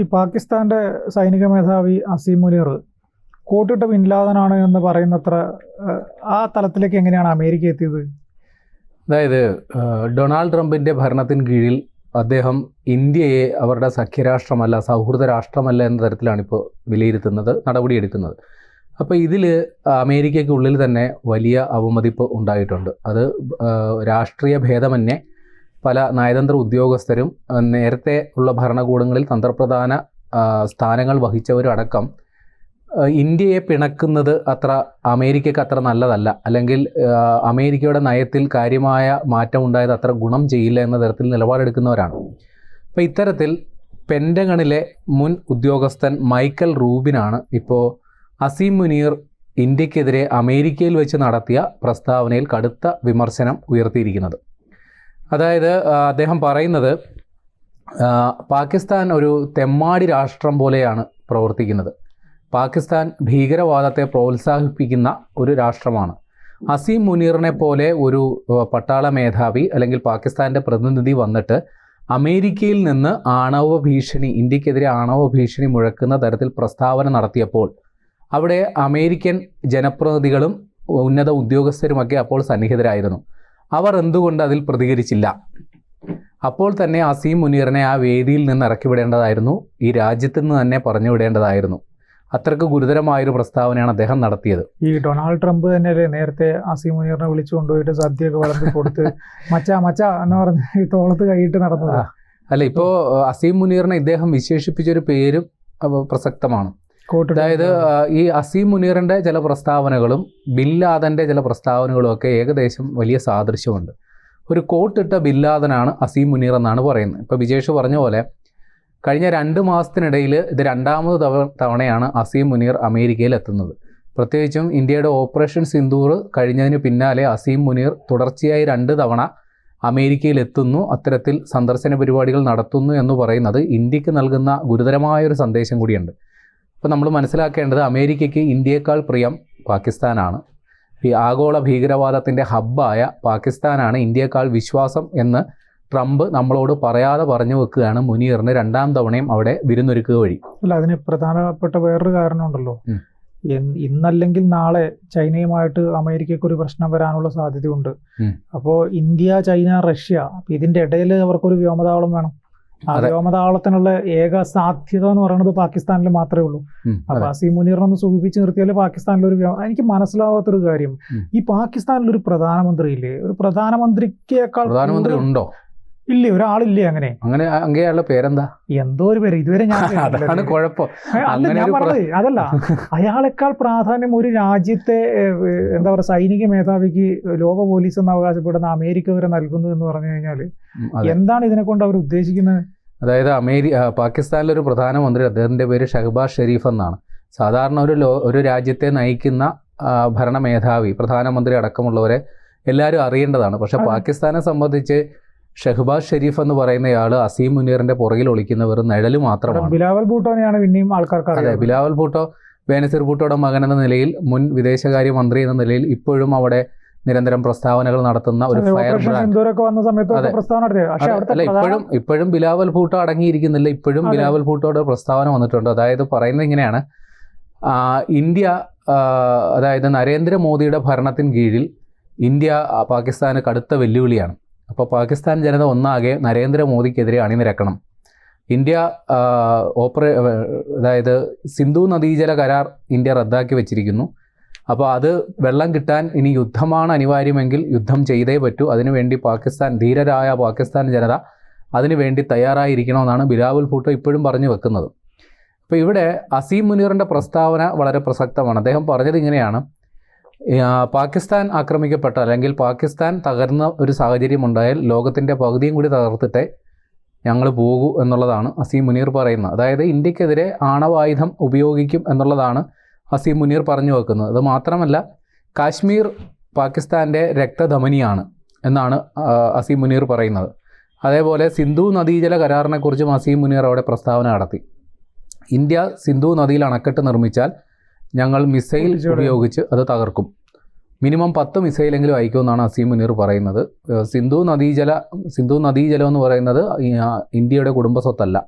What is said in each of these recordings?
ഈ പാകിസ്ഥാന്റെ സൈനിക മേധാവി അസീം മുനീർ കോട്ടിട്ട് ബിൻലാദനാണ് എന്ന് പറയുന്നത്ര ആ തലത്തിലേക്ക് എങ്ങനെയാണ് അമേരിക്ക എത്തിയത്? അതായത് ഡൊണാൾഡ് ട്രംപിന്റെ ഭരണത്തിന് കീഴിൽ അദ്ദേഹം ഇന്ത്യയെ അവരുടെ സഖ്യരാഷ്ട്രമല്ല സൗഹൃദ രാഷ്ട്രമല്ല എന്ന തരത്തിലാണ് ഇപ്പോൾ വിലയിരുത്തുന്നത് നടപടിയെടുക്കുന്നത്. അപ്പോൾ ഇതിൽ അമേരിക്കയ്ക്കുള്ളിൽ തന്നെ വലിയ അവമതിപ്പ് ഉണ്ടായിട്ടുണ്ട്. അത് രാഷ്ട്രീയ ഭേദമന്യേ പല നയതന്ത്ര ഉദ്യോഗസ്ഥരും നേരത്തെ ഉള്ള ഭരണകൂടങ്ങളിൽ തന്ത്രപ്രധാന സ്ഥാനങ്ങൾ വഹിച്ചവരടക്കം ഇന്ത്യയെ പിണക്കുന്നത് അത്ര അമേരിക്കയ്ക്ക് അത്ര നല്ലതല്ല. അല്ലെങ്കിൽ അമേരിക്കയുടെ നയത്തിൽ കാര്യമായ മാറ്റം ഉണ്ടായത് അത്ര ഗുണം ചെയ്യില്ല എന്ന തരത്തിൽ നിലപാടെടുക്കുന്നവരാണ്. അപ്പോൾ ഇത്തരത്തിൽ പെൻഡഗണിലെ മുൻ ഉദ്യോഗസ്ഥൻ മൈക്കൽ റൂബിനാണ് ഇപ്പോൾ അസീം മുനീർ ഇന്ത്യക്കെതിരെ അമേരിക്കയിൽ വെച്ച് നടത്തിയ പ്രസ്താവനയിൽ കടുത്ത വിമർശനം ഉയർത്തിയിരിക്കുന്നത്. അതായത് അദ്ദേഹം പറയുന്നത് പാകിസ്ഥാൻ ഒരു തെമ്മാടി രാഷ്ട്രം പോലെയാണ് പ്രവർത്തിക്കുന്നത്. പാകിസ്ഥാൻ ഭീകരവാദത്തെ പ്രോത്സാഹിപ്പിക്കുന്ന ഒരു രാഷ്ട്രമാണ്. അസീം മുനീറിനെ പോലെ ഒരു പട്ടാള മേധാവി അല്ലെങ്കിൽ പാകിസ്ഥാന്റെ പ്രതിനിധി വന്നിട്ട് അമേരിക്കയിൽ നിന്ന് ആണവ ഭീഷണി ഇന്ത്യക്കെതിരെ ആണവ ഭീഷണി മുഴക്കുന്ന തരത്തിൽ പ്രസ്താവന നടത്തിയപ്പോൾ അവിടെ അമേരിക്കൻ ജനപ്രതിനിധികളും ഉന്നത ഉദ്യോഗസ്ഥരുമൊക്കെ അപ്പോൾ സന്നിഹിതരായിരുന്നു. അവർ എന്തുകൊണ്ട് അതിൽ പ്രതികരിച്ചില്ല? അപ്പോൾ തന്നെ അസീം മുനീറിനെ ആ വേദിയിൽ നിന്ന് ഇറക്കിവിടേണ്ടതായിരുന്നു ഈ രാജ്യത്ത് നിന്ന് തന്നെ പറഞ്ഞു വിടേണ്ടതായിരുന്നു. അത്രയ്ക്ക് ഗുരുതരമായൊരു പ്രസ്താവനയാണ് അദ്ദേഹം നടത്തിയത്. ഈ ഡൊണാൾഡ് ട്രംപ് തന്നെ അല്ലേ നേരത്തെ അസീം മുനീറിനെ വിളിച്ചു കൊണ്ടുപോയിട്ട് സദ്യയൊക്കെ വളർത്തി കൊടുത്ത് മച്ചാ മച്ചാ എന്ന് പറഞ്ഞ് തോളത്ത് കൈയിട്ട് നടന്നതാ. അല്ല ഇപ്പോൾ അസീം മുനീറിനെ ഇദ്ദേഹം വിശേഷിപ്പിച്ചൊരു പേരും പ്രസക്തമാണ്. അതായത് ഈ അസീം മുനീറിന്റെ ചില പ്രസ്താവനകളും ബില്ലാദന്റെ ചില പ്രസ്താവനകളും ഒക്കെ ഏകദേശം വലിയ സാദൃശ്യമുണ്ട്. ഒരു കോട്ടിട്ട ബില്ലാദനാണ് അസീം മുനീർ എന്നാണ് പറയുന്നത്. ഇപ്പോൾ വിജേഷ് പറഞ്ഞ പോലെ കഴിഞ്ഞ രണ്ട് മാസത്തിനിടയിൽ ഇത് രണ്ടാമത് തവ തവണയാണ് അസീം മുനീർ അമേരിക്കയിൽ എത്തുന്നത്. പ്രത്യേകിച്ചും ഇന്ത്യയുടെ ഓപ്പറേഷൻ സിന്ദൂർ കഴിഞ്ഞതിന് പിന്നാലെ അസീം മുനീർ തുടർച്ചയായി രണ്ട് തവണ അമേരിക്കയിൽ എത്തുന്നു. അത്തരത്തിൽ സന്ദർശന പരിപാടികൾ നടത്തുന്നു എന്ന് പറയുന്നത് ഇന്ത്യയ്ക്ക് നൽകുന്ന ഗുരുതരമായൊരു സന്ദേശം കൂടിയുണ്ട്. അപ്പോൾ നമ്മൾ മനസ്സിലാക്കേണ്ടത് അമേരിക്കയ്ക്ക് ഇന്ത്യയേക്കാൾ പ്രിയം പാകിസ്ഥാനാണ്. ഈ ആഗോള ഭീകരവാദത്തിന്റെ ഹബ്ബായ പാകിസ്ഥാനാണ് ഇന്ത്യയേക്കാൾ വിശ്വാസം എന്ന് ട്രംപ് നമ്മളോട് പറയാതെ പറഞ്ഞു വെക്കുകയാണ് മുനീറിന് രണ്ടാം തവണയും അവിടെ വിരുന്നൊരുക്കുക വഴി. അല്ല അതിന് പ്രധാനപ്പെട്ട വേറൊരു കാരണമുണ്ടല്ലോ ഇന്നല്ലെങ്കിൽ നാളെ ചൈനയുമായിട്ട് അമേരിക്കയ്ക്ക് ഒരു പ്രശ്നം വരാനുള്ള സാധ്യതയുണ്ട്. അപ്പോൾ ഇന്ത്യ ചൈന റഷ്യ ഇതിന്റെ ഇടയിൽ അവർക്കൊരു വ്യോമതാവളം വേണം. വ്യോമതാവളത്തിനുള്ള ഏക സാധ്യത എന്ന് പറയുന്നത് പാകിസ്ഥാനിൽ മാത്രമേ ഉള്ളൂ. അപ്പൊ. അസീം മുനീറിനൊന്ന് സൂചിപ്പിച്ച് നിർത്തിയാൽ പാകിസ്ഥാനിൽ ഒരു എനിക്ക് മനസ്സിലാവാത്തൊരു കാര്യം. ഈ പാകിസ്ഥാനിൽ ഒരു പ്രധാനമന്ത്രി ഇല്ലേ ഒരു പ്രധാനമന്ത്രിക്കേക്കാൾ പ്രധാനമന്ത്രി ഉണ്ടോ? ഇല്ലേ? ഒരാളില്ലേ അങ്ങനെ? അങ്ങനെ അങ്ങനെയുള്ള പേരെന്താ? എന്തോ ഒരു പേര്. ഇതുവരെ ഞാൻ. അതാണ് കുഴപ്പം. അങ്ങനെ ഞാൻ പറഞ്ഞത് അതല്ല. അയാളെക്കാൾ പ്രാധാന്യം ഒരു രാജ്യത്തെ എന്താ പറയുക സൈനിക മേധാവിക്ക് ലോക പോലീസ് എന്ന് അവകാശപ്പെടുന്ന അമേരിക്ക വരെ നൽകുന്നു എന്ന് പറഞ്ഞു കഴിഞ്ഞാൽ എന്താണ് ഇതിനെ കൊണ്ട് അവർ ഉദ്ദേശിക്കുന്നത്? അതായത് അമേരി പാകിസ്ഥാനിലെ ഒരു പ്രധാനമന്ത്രി അദ്ദേഹത്തിന്റെ പേര് ഷഹബാസ് ഷെരീഫ് എന്നാണ്. സാധാരണ ഒരു ലോ ഒരു രാജ്യത്തെ നയിക്കുന്ന ഭരണമേധാവി ഭരണ മേധാവി പ്രധാനമന്ത്രി അടക്കമുള്ളവരെ എല്ലാവരും അറിയേണ്ടതാണ്. പക്ഷെ പാകിസ്ഥാനെ സംബന്ധിച്ച് ഷഹബാസ് ഷെരീഫ് എന്ന് പറയുന്നയാൾ അസീം മുനീറിന്റെ പുറകിൽ ഒളിക്കുന്ന വെറും നിഴൽ മാത്രമാണ്. ബിലാവൽ ഭൂട്ടോനെയാണ് പിന്നെയും ആൾക്കാർക്ക് അതെ ബിലാവൽ ഭൂട്ടോ ബേനസിർ ഭൂട്ടോയുടെ മകൻ എന്ന നിലയിൽ മുൻ വിദേശകാര്യ മന്ത്രി എന്ന നിലയിൽ ഇപ്പോഴും അവിടെ നിരന്തരം പ്രസ്താവനകൾ നടത്തുന്ന ഒരു ഫയർ അല്ല ഇപ്പോഴും ഇപ്പോഴും ബിലാവൽ ഭൂട്ടോ അടങ്ങിയിരിക്കുന്നില്ല. ഇപ്പോഴും. ബിലാവൽ ഭൂട്ടോയുടെ പ്രസ്താവന വന്നിട്ടുണ്ട്. അതായത് പറയുന്നത് ഇങ്ങനെയാണ്. ഇന്ത്യ അതായത് നരേന്ദ്രമോദിയുടെ ഭരണത്തിന് കീഴിൽ ഇന്ത്യ പാകിസ്ഥാന് കടുത്ത വെല്ലുവിളിയാണ്. അപ്പോൾ പാകിസ്ഥാൻ ജനത ഒന്നാകെ നരേന്ദ്രമോദിക്കെതിരെ അണിനിരക്കണം. ഇന്ത്യ ഓപ്പറേ അതായത് സിന്ധു നദീജല കരാർ ഇന്ത്യ റദ്ദാക്കി വെച്ചിരിക്കുന്നു. അപ്പോൾ അത് വെള്ളം കിട്ടാൻ ഇനി യുദ്ധമാണ് അനിവാര്യമെങ്കിൽ യുദ്ധം ചെയ്തേ പറ്റൂ. അതിനുവേണ്ടി പാകിസ്ഥാൻ ധീരരായ പാകിസ്ഥാൻ ജനത അതിനുവേണ്ടി തയ്യാറായിരിക്കണമെന്നാണ് ബിലാവുൽ ഭൂട്ടോ ഇപ്പോഴും പറഞ്ഞു വെക്കുന്നത്. അപ്പോൾ ഇവിടെ അസീം മുനീറിന്റെ പ്രസ്താവന വളരെ പ്രസക്തമാണ്. അദ്ദേഹം പറഞ്ഞത് ഇങ്ങനെയാണ് പാകിസ്ഥാൻ ആക്രമിക്കപ്പെട്ട അല്ലെങ്കിൽ പാകിസ്ഥാൻ തകർന്ന ഒരു സാഹചര്യം ഉണ്ടായാൽ ലോകത്തിന്റെ പകുതിയും കൂടി തകർത്തിട്ടേ ഞങ്ങൾ പോകൂ എന്നുള്ളതാണ് അസീം മുനീർ പറയുന്നത്. അതായത് ഇന്ത്യക്കെതിരെ ആണവായുധം ഉപയോഗിക്കും എന്നുള്ളതാണ് അസീം മുനീർ പറഞ്ഞു വെക്കുന്നത്. അത് മാത്രമല്ല കാശ്മീർ പാകിസ്ഥാന്റെ രക്തധമനിയാണ് എന്നാണ് അസീം മുനീർ പറയുന്നത്. അതേപോലെ സിന്ധു നദീജല കരാറിനെക്കുറിച്ചും അസീം മുനീർ അവിടെ പ്രസ്താവന നടത്തി. ഇന്ത്യ സിന്ധു നദിയിൽ അണക്കെട്ട് നിർമ്മിച്ചാൽ ഞങ്ങൾ മിസൈൽ ഉപയോഗിച്ച് അത് തകർക്കും. മിനിമം പത്ത് മിസൈലെങ്കിലും അയക്കുമെന്നാണ് അസീം മുനീർ പറയുന്നത്. സിന്ധു നദീജല സിന്ധു നദീജലം എന്ന് പറയുന്നത് ഇന്ത്യയുടെ കുടുംബ സ്വത്തല്ല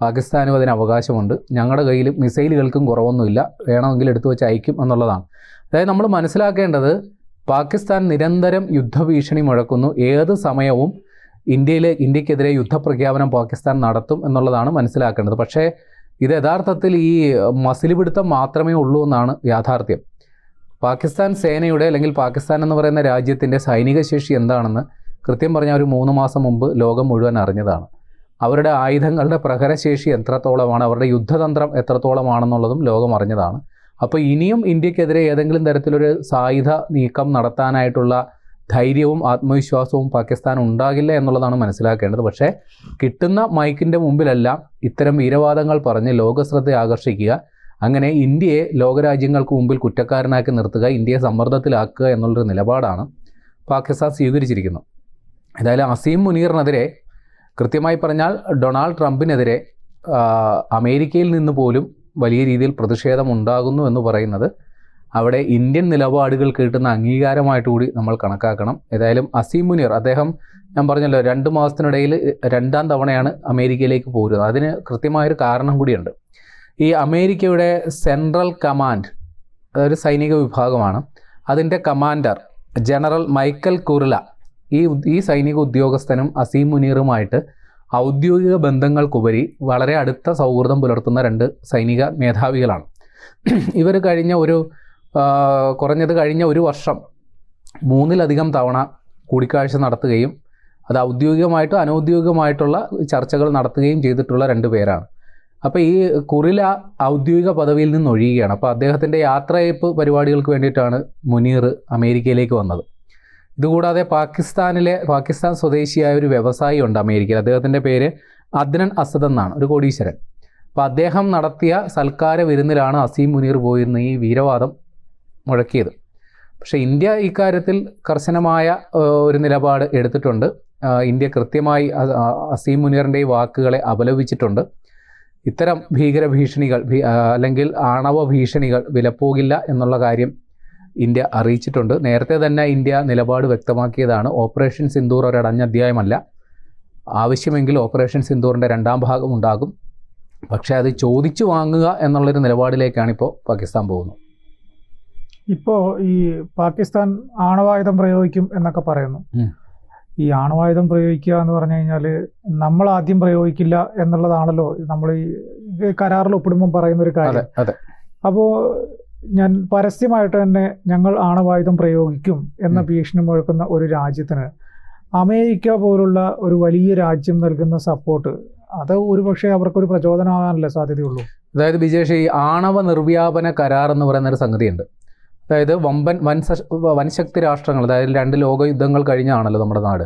പാകിസ്ഥാനും അതിന് അവകാശമുണ്ട്. ഞങ്ങളുടെ കയ്യിൽ മിസൈലുകൾക്കും കുറവൊന്നുമില്ല. വേണമെങ്കിൽ എടുത്തു വെച്ച് അയക്കും എന്നുള്ളതാണ്. അതായത് നമ്മൾ മനസ്സിലാക്കേണ്ടത് പാകിസ്ഥാൻ നിരന്തരം യുദ്ധഭീഷണി മുഴക്കുന്നു. ഏത് സമയവും ഇന്ത്യയിലെ ഇന്ത്യക്കെതിരെ യുദ്ധപ്രഖ്യാപനം പാകിസ്ഥാൻ നടത്തും എന്നുള്ളതാണ് മനസ്സിലാക്കേണ്ടത്. പക്ഷേ ഇത് യഥാർത്ഥത്തിൽ ഈ മസിൽ പിടുത്തം മാത്രമേ ഉള്ളൂ എന്നാണ് യാഥാർത്ഥ്യം. പാകിസ്ഥാൻ സേനയുടെ അല്ലെങ്കിൽ പാകിസ്ഥാൻ എന്ന് പറയുന്ന രാജ്യത്തിന്റെ സൈനിക ശേഷി എന്താണെന്ന് കൃത്യം പറഞ്ഞാൽ ഒരു മൂന്ന് മാസം മുമ്പ് ലോകം മുഴുവൻ അറിഞ്ഞതാണ്. അവരുടെ ആയുധങ്ങളുടെ പ്രഹരശേഷി എത്രത്തോളമാണ് അവരുടെ യുദ്ധതന്ത്രം എത്രത്തോളമാണെന്നുള്ളതും ലോകം അറിഞ്ഞതാണ്. അപ്പോൾ ഇനിയും ഇന്ത്യക്കെതിരെ ഏതെങ്കിലും തരത്തിലൊരു സായുധ നീക്കം നടത്താനായിട്ടുള്ള ധൈര്യവും ആത്മവിശ്വാസവും പാകിസ്ഥാൻ ഉണ്ടാകില്ല എന്നുള്ളതാണ് മനസ്സിലാക്കേണ്ടത്. പക്ഷേ കിട്ടുന്ന മൈക്കിന്റെ മുമ്പിലെല്ലാം ഇത്തരം വീരവാദങ്ങൾ പറഞ്ഞ് ലോകശ്രദ്ധ ആകർഷിക്കുക അങ്ങനെ ഇന്ത്യയെ ലോകരാജ്യങ്ങൾക്ക് മുമ്പിൽ കുറ്റക്കാരനാക്കി നിർത്തുക ഇന്ത്യയെ സമ്മർദ്ദത്തിലാക്കുക എന്നുള്ളൊരു നിലപാടാണ് പാകിസ്ഥാൻ സ്വീകരിച്ചിരിക്കുന്നത് ഏതായാലും അസീം മുനീറിനെതിരെ കൃത്യമായി പറഞ്ഞാൽ ഡൊണാൾഡ് ട്രംപിനെതിരെ അമേരിക്കയിൽ നിന്ന് പോലും വലിയ രീതിയിൽ പ്രതിഷേധം ഉണ്ടാകുന്നു എന്ന് പറയുന്നത് അവിടെ ഇന്ത്യൻ നിലപാടുകൾ കിട്ടുന്ന അംഗീകാരമായിട്ട് കൂടി നമ്മൾ കണക്കാക്കണം. ഏതായാലും അസീം മുനീർ അദ്ദേഹം ഞാൻ പറഞ്ഞല്ലോ രണ്ട് മാസത്തിനിടയിൽ രണ്ടാം തവണയാണ് അമേരിക്കയിലേക്ക് പോരുന്നത്. അതിന് കൃത്യമായൊരു കാരണം കൂടിയുണ്ട്. ഈ അമേരിക്കയുടെ സെൻട്രൽ കമാൻഡ് അതൊരു സൈനിക വിഭാഗമാണ്. അതിന്റെ കമാൻഡർ ജനറൽ മൈക്കൽ കുർല ഈ ഈ സൈനിക ഉദ്യോഗസ്ഥനും അസീം മുനീറുമായിട്ട് ഔദ്യോഗിക ബന്ധങ്ങൾക്കുപരി വളരെ അടുത്ത സൗഹൃദം പുലർത്തുന്ന രണ്ട് സൈനിക മേധാവികളാണ്. ഇവർ കഴിഞ്ഞ ഒരു കുറഞ്ഞത് കഴിഞ്ഞ ഒരു വർഷം മൂന്നിലധികം തവണ കൂടിക്കാഴ്ച നടത്തുകയും അത് ഔദ്യോഗികമായിട്ടും അനൗദ്യോഗികമായിട്ടുള്ള ചർച്ചകൾ നടത്തുകയും ചെയ്തിട്ടുള്ള രണ്ട് പേരാണ്. അപ്പോൾ ഈ കുറില ഔദ്യോഗിക പദവിയിൽ നിന്ന് ഒഴിയുകയാണ്. അപ്പോൾ അദ്ദേഹത്തിന്റെ യാത്രയയപ്പ് പരിപാടികൾക്ക് വേണ്ടിയിട്ടാണ് മുനീർ അമേരിക്കയിലേക്ക് വന്നത്. ഇതുകൂടാതെ പാകിസ്ഥാനിലെ പാകിസ്ഥാൻ സ്വദേശിയായ ഒരു വ്യവസായി ഉണ്ട് അമേരിക്കയിൽ. അദ്ദേഹത്തിന്റെ പേര് അദ്നൻ അസദ് എന്നാണ് ഒരു കോടീശ്വരൻ. അപ്പോൾ അദ്ദേഹം നടത്തിയ സൽക്കാര വിരുന്നിലാണ് അസീം മുനീർ പോയിരുന്ന ഈ വീരവാദം മുഴക്കിയത്. പക്ഷേ ഇന്ത്യ ഇക്കാര്യത്തിൽ കർശനമായ ഒരു നിലപാട് എടുത്തിട്ടുണ്ട്. ഇന്ത്യ കൃത്യമായി അസീം മുനീറിന്റെ ഈ വാക്കുകളെ അപലപിച്ചിട്ടുണ്ട്. ഇത്തരം ഭീകര ഭീഷണികൾ അല്ലെങ്കിൽ ആണവ ഭീഷണികൾ വിലപ്പോകില്ല എന്നുള്ള കാര്യം ഇന്ത്യ അറിയിച്ചിട്ടുണ്ട്. നേരത്തെ തന്നെ ഇന്ത്യ നിലപാട് വ്യക്തമാക്കിയതാണ്. ഓപ്പറേഷൻ സിന്ദൂർ ഒരടഞ്ഞ അധ്യായമല്ല. ആവശ്യമെങ്കിൽ ഓപ്പറേഷൻ സിന്ദൂറിന്റെ രണ്ടാം ഭാഗം ഉണ്ടാകും. പക്ഷേ അത് ചോദിച്ചു വാങ്ങുക എന്നുള്ളൊരു നിലപാടിലേക്കാണ് ഇപ്പോൾ പാകിസ്ഥാൻ പോകുന്നത്. ഇപ്പോൾ ഈ പാകിസ്ഥാൻ ആണവായുധം പ്രയോഗിക്കും എന്നൊക്കെ പറയുന്നു. ഈ ആണവായുധം പ്രയോഗിക്കുക എന്ന് പറഞ്ഞു കഴിഞ്ഞാൽ നമ്മൾ ആദ്യം പ്രയോഗിക്കില്ല എന്നുള്ളതാണല്ലോ നമ്മൾ ഈ കരാറിൽ ഒപ്പിടുമ്പോൾ പറയുന്ന ഒരു കാര്യം അപ്പോൾ ഞാൻ പരസ്യമായിട്ട് തന്നെ ഞങ്ങൾ ആണവായുധം പ്രയോഗിക്കും എന്ന. ഭീഷണി മുഴക്കുന്ന ഒരു രാജ്യത്തിന് അമേരിക്ക പോലുള്ള ഒരു വലിയ രാജ്യം നൽകുന്ന സപ്പോർട്ട് അത് ഒരുപക്ഷെ അവർക്കൊരു പ്രചോദനമാകാനല്ലേ സാധ്യതയുള്ളൂ? അതായത് ബിജേഷ് ഈ ആണവ നിർവ്യാപന കരാർ എന്ന് പറയുന്ന ഒരു സംഗതിയുണ്ട്. അതായത് വമ്പൻ വൻ വൻശക്തി രാഷ്ട്രങ്ങൾ അതായത് രണ്ട് ലോകയുദ്ധങ്ങൾ കഴിഞ്ഞാണല്ലോ നമ്മുടെ നാട്.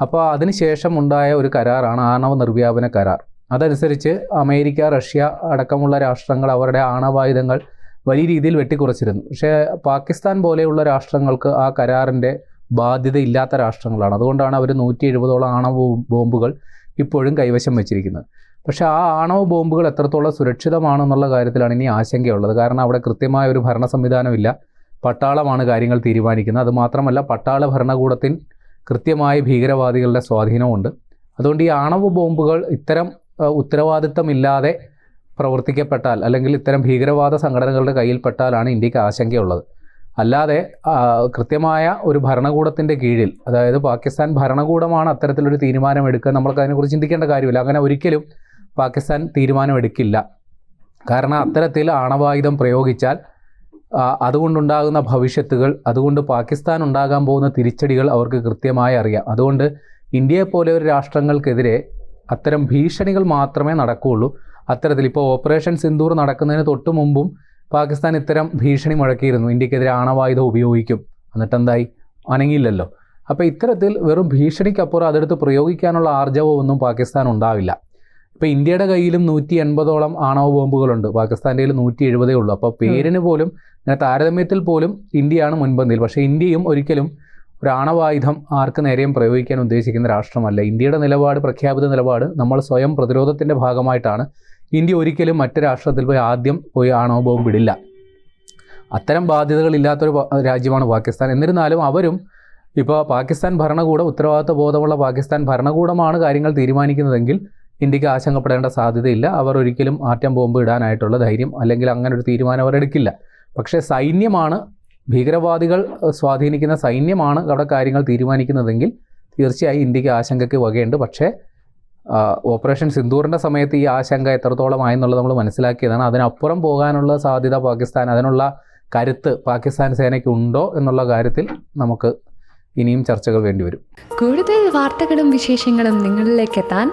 അപ്പോൾ അതിനുശേഷം ഉണ്ടായ ഒരു കരാറാണ് ആണവ നിർവ്യാപന കരാർ. അതനുസരിച്ച് അമേരിക്ക റഷ്യ അടക്കമുള്ള രാഷ്ട്രങ്ങൾ അവരുടെ ആണവായുധങ്ങൾ വലിയ രീതിയിൽ വെട്ടിക്കുറച്ചിരുന്നു. പക്ഷേ പാകിസ്ഥാൻ പോലെയുള്ള രാഷ്ട്രങ്ങൾക്ക് ആ കരാറിന്റെ ബാധ്യത ഇല്ലാത്ത രാഷ്ട്രങ്ങളാണ്. അതുകൊണ്ടാണ് അവർ നൂറ്റി എഴുപതോളം ആണവ ബോംബുകൾ ഇപ്പോഴും കൈവശം വെച്ചിരിക്കുന്നത്. പക്ഷേ ആ ആണവ ബോംബുകൾ എത്രത്തോളം സുരക്ഷിതമാണെന്നുള്ള കാര്യത്തിലാണ് ഇനി ആശങ്കയുള്ളത്. കാരണം അവിടെ കൃത്യമായ ഒരു ഭരണ സംവിധാനമില്ല പട്ടാളമാണ് കാര്യങ്ങൾ തീരുമാനിക്കുന്നത്. അതുമാത്രമല്ല പട്ടാള ഭരണകൂടത്തിൽ കൃത്യമായ ഭീകരവാദികളുടെ സ്വാധീനമുണ്ട് അതുകൊണ്ട് ഈ ആണവ ബോംബുകൾ ഇത്തരം ഉത്തരവാദിത്തമില്ലാതെ പ്രവർത്തിക്കപ്പെട്ടാൽ അല്ലെങ്കിൽ ഇത്തരം ഭീകരവാദ സംഘടനകളുടെ കയ്യിൽപ്പെട്ടാലാണ് ഇന്ത്യയ്ക്ക് ആശങ്കയുള്ളത്. അല്ലാതെ കൃത്യമായ ഒരു ഭരണകൂടത്തിന്റെ കീഴിൽ അതായത് പാകിസ്ഥാൻ ഭരണകൂടമാണ് അത്തരത്തിലൊരു തീരുമാനമെടുക്കുക നമ്മൾക്ക് അതിനെക്കുറിച്ച് ചിന്തിക്കേണ്ട കാര്യമില്ല. അങ്ങനെ ഒരിക്കലും പാകിസ്ഥാൻ തീരുമാനമെടുക്കില്ല. കാരണം അത്തരത്തിൽ ആണവായുധം പ്രയോഗിച്ചാൽ അതുകൊണ്ടുണ്ടാകുന്ന ഭവിഷ്യത്തുകൾ അതുകൊണ്ട് പാകിസ്ഥാൻ ഉണ്ടാകാൻ പോകുന്ന തിരിച്ചടികൾ അവർക്ക് കൃത്യമായി അറിയാം. അതുകൊണ്ട് ഇന്ത്യയെ പോലെ ഒരു രാഷ്ട്രങ്ങൾക്കെതിരെ അത്തരം ഭീഷണികൾ മാത്രമേ നടക്കുകയുള്ളൂ. അത്തരത്തിൽ ഇപ്പോൾ ഓപ്പറേഷൻ സിന്ദൂർ നടക്കുന്നതിന് തൊട്ട് മുമ്പും പാകിസ്ഥാൻ ഇത്തരം ഭീഷണി മുഴക്കിയിരുന്നു. ഇന്ത്യക്കെതിരെ ആണവായുധം ഉപയോഗിക്കും. എന്നിട്ട് എന്തായി? അനങ്ങിയില്ലല്ലോ. അപ്പോൾ ഇത്തരത്തിൽ വെറും ഭീഷണിക്കപ്പുറം അതെടുത്ത് പ്രയോഗിക്കാനുള്ള ആർജവമൊന്നും പാകിസ്ഥാൻ ഉണ്ടാവില്ല. ഇപ്പോൾ ഇന്ത്യയുടെ കയ്യിലും നൂറ്റി എൺപതോളം ആണവ ബോംബുകളുണ്ട്. പാകിസ്ഥാന്റെ കയ്യിൽ നൂറ്റി എഴുപതേ ഉള്ളൂ. അപ്പോൾ പേരിന് പോലും ഇങ്ങനെ താരതമ്യത്തിൽ പോലും ഇന്ത്യയാണ് മുൻപന്തിയിൽ. പക്ഷേ ഇന്ത്യയും ഒരിക്കലും ഒരു ആണവായുധം ആർക്ക് നേരെയും പ്രയോഗിക്കാൻ ഉദ്ദേശിക്കുന്ന രാഷ്ട്രമല്ല. ഇന്ത്യയുടെ നിലപാട് പ്രഖ്യാപിത നിലപാട് നമ്മൾ സ്വയം പ്രതിരോധത്തിന്റെ ഭാഗമായിട്ടാണ്. ഇന്ത്യ ഒരിക്കലും മറ്റു രാഷ്ട്രത്തിൽ പോയി ആദ്യം പോയി ആണവ ബോംബ് ഇടില്ല. അത്തരം ബാധ്യതകളില്ലാത്തൊരു രാജ്യമാണ് പാകിസ്ഥാൻ. എന്നിരുന്നാലും അവരും ഇപ്പോൾ പാകിസ്ഥാൻ ഭരണകൂടം ഉത്തരവാദിത്വ ബോധമുള്ള പാകിസ്ഥാൻ ഭരണകൂടമാണ് കാര്യങ്ങൾ തീരുമാനിക്കുന്നതെങ്കിൽ ഇന്ത്യയ്ക്ക് ആശങ്കപ്പെടേണ്ട സാധ്യതയില്ല. അവർ ഒരിക്കലും ആറ്റം ബോംബ് ഇടാനായിട്ടുള്ള ധൈര്യം അല്ലെങ്കിൽ അങ്ങനെ ഒരു തീരുമാനം അവർ എടുക്കില്ല. പക്ഷേ സൈന്യമാണ് ഭീകരവാദികൾ സ്വാധീനിക്കുന്ന സൈന്യമാണ് അവിടെ കാര്യങ്ങൾ തീരുമാനിക്കുന്നതെങ്കിൽ തീർച്ചയായും ഇന്ത്യയ്ക്ക് ആശങ്കയ്ക്ക് വകയുണ്ട്. പക്ഷേ ഓപ്പറേഷൻ സിന്ദൂറിന്റെ സമയത്ത് ഈ ആശങ്ക എത്രത്തോളമായി എന്നുള്ളത് നമ്മൾ മനസ്സിലാക്കിയതാണ്. അതിനപ്പുറം പോകാനുള്ള സാധ്യത പാകിസ്ഥാൻ അതിനുള്ള കരുത്ത് പാകിസ്ഥാൻ സേനയ്ക്ക് ഉണ്ടോ എന്നുള്ള കാര്യത്തിൽ നമുക്ക് ഇനിയും ചർച്ചകൾ വേണ്ടിവരും. കൂടുതൽ വാർത്തകളും വിശേഷങ്ങളും നിങ്ങളിലേക്ക് എത്താൻ